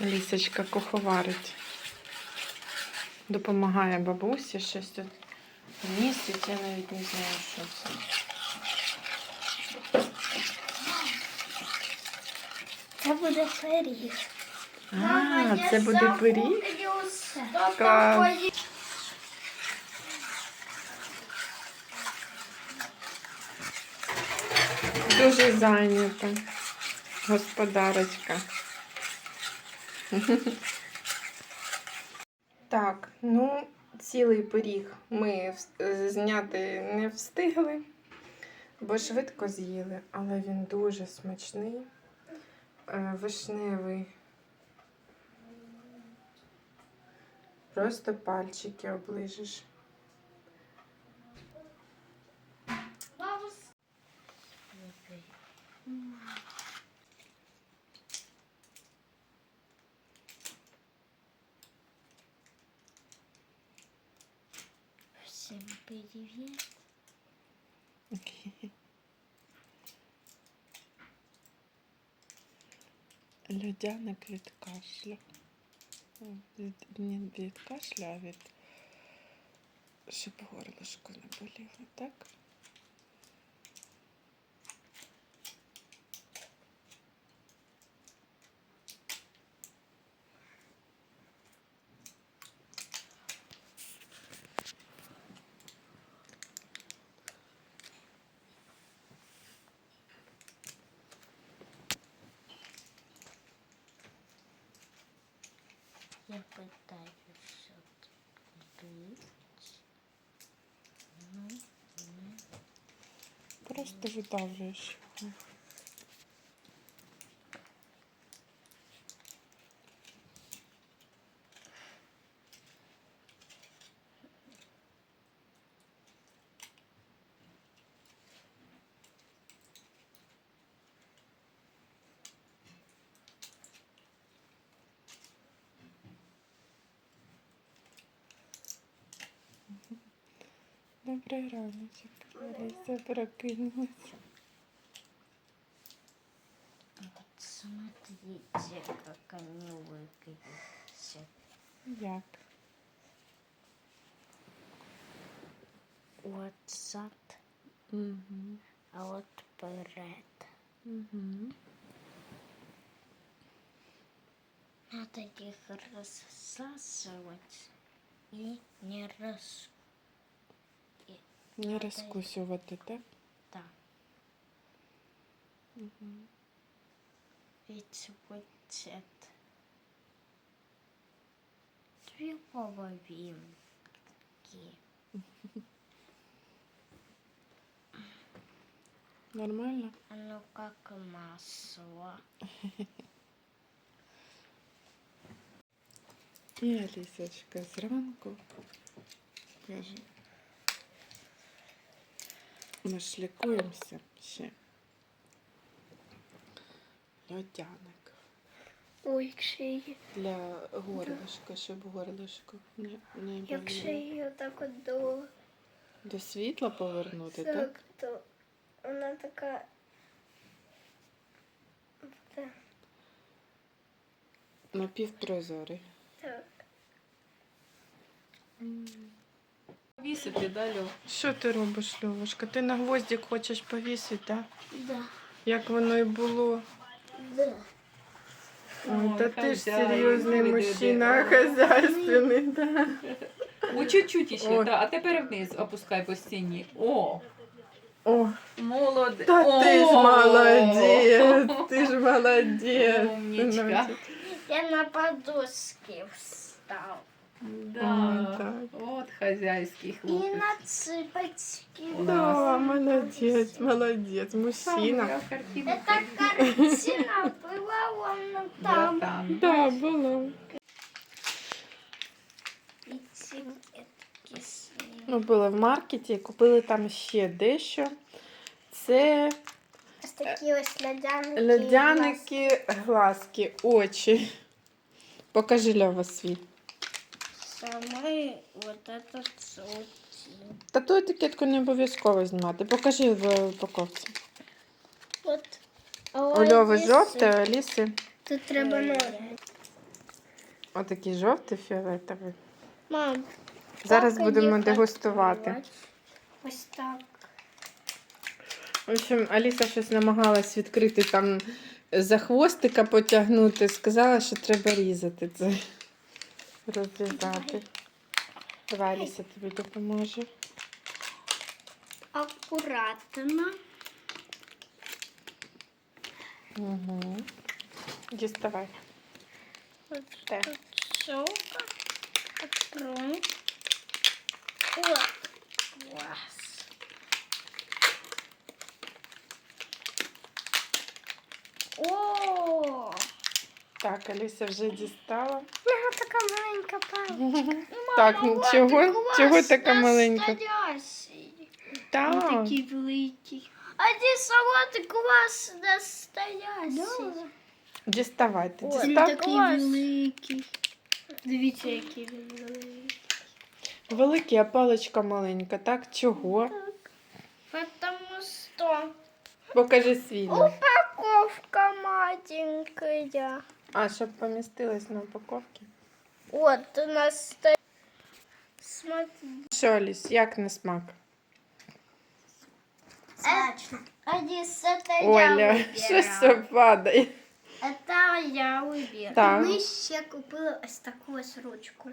Лісочка куховарить. Допомагає бабусі щось тут містить. Я навіть не знаю, що це. Це буде пиріг. А, це буде пиріг? Дуже зайнята господарочка. Так, ну, цілий пиріг ми зняти не встигли, бо швидко з'їли, але він дуже смачний, Е, вишневий. Просто пальчики оближеш. Всім привет. Льодяник від кашлю. Від, не від кашля, а від щоб горлышко не боліло, так? Я пытаюсь. Ну, ну. Просто видавлюєш Добрий раночок. Лариса прокинулась. Вот смотрите, как они выглядят. Як? Вот зад, Угу. а вот вперед. Угу. Надо их рассасывать и не раз... Не розкусювати, так? Да. Угу. Ведь вот это... Две половинки. Нормально? Оно как масло. І Алісочка зранку каже. Ми ж лікуємося ще. Льодяник. Ой, шиї. Для горлышка, щоб горлышко не, не Якщо боліло. її отак от до До світла повернути, так? так, то вона така. Так. Напівпрозорий. так. Вісити далі. Що ти робиш, Льовушка? Ти на гвоздик хочеш повісити, так? Да. Як воно і було. Да. Ой, та Ой, ти ж хазяїн, серйозний диви, мужчина, диви. хазяйственний, так. О, чуть-чуть ще, Ой. да. а тепер вниз опускай по стіні. О, О, молодець. та ти ж молодець, ти ж молодець. Умничка. Я на подушке встал. Да. Ой, так. От хазяйський И хлопець. на цыпочки. У Да, нас. молодець, молодець, мужчина. Я картину Это картина была вон там. там. Да, було. И цветки с ним. Ми були в маркеті, купили там ще дещо. Це Ось такі ось льодяники. льодяники, глазки, очі. Покажи Льова свій. Саме вот этот соус. Та ту етикетку не обов'язково знімати. Покажи в упаковці. От. У Льови жовте, а Аліси Тут треба ноги. Отакий жовтий фіолетовий. Мам, Зараз так будемо їх дегустувати. відкривати. Ось так. В общем, Аліса щось намагалась відкрити там за хвостика потягнути. Сказала, що треба різати це. Розрізати. Давай, Аліса тобі допоможе. Акуратно. Угу. Діставай. Так. Шовка. Открой. Вот. Класс. О! Так, вже дістала. Вона така маленька паличка. Так, Мама, чого? клас Чого така маленька? Він Так. такий великий. А ді салат клас настоящий. Діставайте. Ой, Дістав? такий великий. Дивіться, який він великий. Великий, а паличка маленька. Так, чого? Потому что Покажи свій. ну. Упаковка маленькая. А, щоб помістилась на упаковці. Вот у нас стоит. Смотри. Що, Аліс, як на смак? Смачно. Адис, это Оля, що все падає? Это я вибір. Так. Ми ще купили ось таку ось ручку.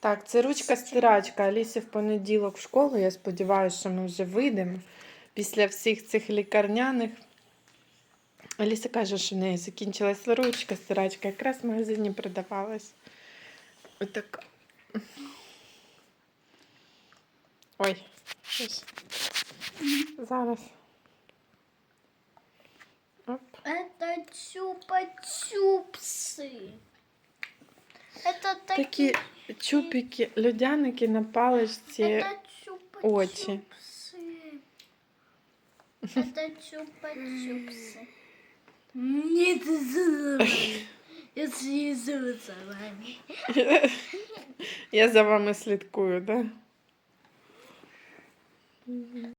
Так, це ручка стирачка. Алісі в понеділок в школу. Я сподіваюся, що ми вже вийдемо після всіх цих лікарняних. Аліса каже, що в неї закінчилась ручка, стирачка. Якраз в магазині продавалась. Отака. Ой. щось. Зараз. Оп. Это чупа-чупсы. Это такие... Такі чупики, льодяники на паличці. Это чупа-чупсы. очи. Это чупа-чупсы. Нет, я слезу за вами. Я за вами слідкую? Да?